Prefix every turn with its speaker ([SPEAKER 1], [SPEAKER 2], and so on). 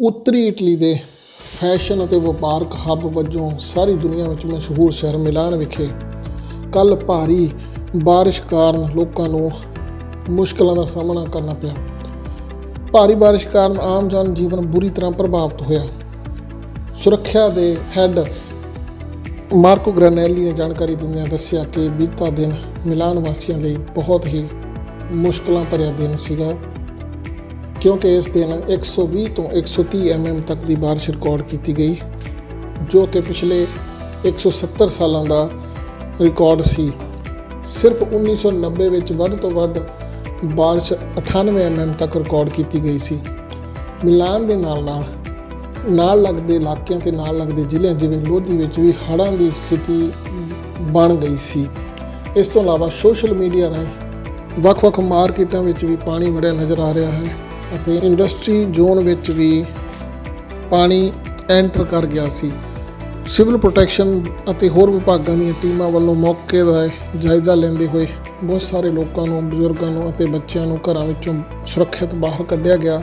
[SPEAKER 1] ਉੱਤਰੀ ਇਟਲੀ ਦੇ ਫੈਸ਼ਨ ਅਤੇ ਵਪਾਰਕ ਹੱਬ ਵਜੋਂ ਸਾਰੀ ਦੁਨੀਆ ਵਿੱਚ ਮਸ਼ਹੂਰ ਸ਼ਹਿਰ ਮਿਲਾਨ ਵਿਖੇ ਕੱਲ ਭਾਰੀ ਬਾਰਿਸ਼ ਕਾਰਨ ਲੋਕਾਂ ਨੂੰ ਮੁਸ਼ਕਲਾਂ ਦਾ ਸਾਹਮਣਾ ਕਰਨਾ ਪਿਆ। ਭਾਰੀ ਬਾਰਿਸ਼ ਕਾਰਨ ਆਮ ਜਨ ਜੀਵਨ ਬੁਰੀ ਤਰ੍ਹਾਂ ਪ੍ਰਭਾਵਿਤ ਹੋਇਆ। ਸੁਰੱਖਿਆ ਦੇ ਹੈੱਡ ਮਾਰਕੋ ਗ੍ਰਾਨੈਲੀ ਨੇ ਜਾਣਕਾਰੀ ਦਿੰਦਿਆਂ ਦੱਸਿਆ ਕਿ ਬੀਤਾ ਦਿਨ ਮਿਲਾਨ ਵਾਸੀਆਂ ਲਈ ਬਹੁਤ ਹੀ ਮੁਸ਼ਕਲਾਂ ਭਰਿਆ ਦਿਨ ਸੀਗਾ। ਕਿਉਂਕਿ ਇਸ ਦਿਨ 120 ਤੋਂ 130 mm ਤੱਕ ਦੀ ਬਾਰਿਸ਼ ਰਿਕਾਰਡ ਕੀਤੀ ਗਈ, ਜੋ ਕਿ ਪਿਛਲੇ 170 ਸਾਲਾਂ ਦਾ ਰਿਕਾਰਡ ਸੀ। ਸਿਰਫ 1990 ਵਿੱਚ ਵੱਧ ਤੋਂ ਵੱਧ ਬਾਰਿਸ਼ 98 mm ਤੱਕ ਰਿਕਾਰਡ ਕੀਤੀ ਗਈ ਸੀ। ਮਿਲਾਨ ਦੇ ਨਾਲ ਨਾਲ ਨਾਲ ਲੱਗਦੇ ਇਲਾਕਿਆਂ ਤੇ ਨਾਲ ਲੱਗਦੇ ਜ਼ਿਲ੍ਹਿਆਂ, ਜਿਵੇਂ ਲੋਧੀ ਵਿੱਚ ਵੀ ਹੜ੍ਹਾਂ ਦੀ ਸਥਿਤੀ ਬਣ ਗਈ ਸੀ। ਇਸ ਤੋਂ ਇਲਾਵਾ ਸੋਸ਼ਲ ਮੀਡੀਆ ਰਾਹੀਂ ਵੱਖ-ਵੱਖ ਮਾਰਕੀਟਾਂ ਵਿੱਚ ਵੀ ਪਾਣੀ ਵੜਿਆ ਨਜ਼ਰ ਆ ਰਿਹਾ ਹੈ। ਅਤੇ ਇੰਡਸਟਰੀ ਜ਼ੋਨ ਵਿੱਚ ਵੀ ਪਾਣੀ ਐਂਟਰ ਕਰ ਗਿਆ ਸੀ। ਸਿਵਲ ਪ੍ਰੋਟੈਕਸ਼ਨ ਅਤੇ ਹੋਰ ਵਿਭਾਗਾਂ ਦੀਆਂ ਟੀਮਾਂ ਵੱਲੋਂ ਮੌਕੇ ਦਾ ਜਾਇਜ਼ਾ ਲੈਂਦੇ ਹੋਏ ਬਹੁਤ ਸਾਰੇ ਲੋਕਾਂ ਨੂੰ, ਬਜ਼ੁਰਗਾਂ ਨੂੰ ਅਤੇ ਬੱਚਿਆਂ ਨੂੰ ਘਰਾਂ ਵਿੱਚੋਂ ਸੁਰੱਖਿਅਤ ਬਾਹਰ ਕੱਢਿਆ ਗਿਆ।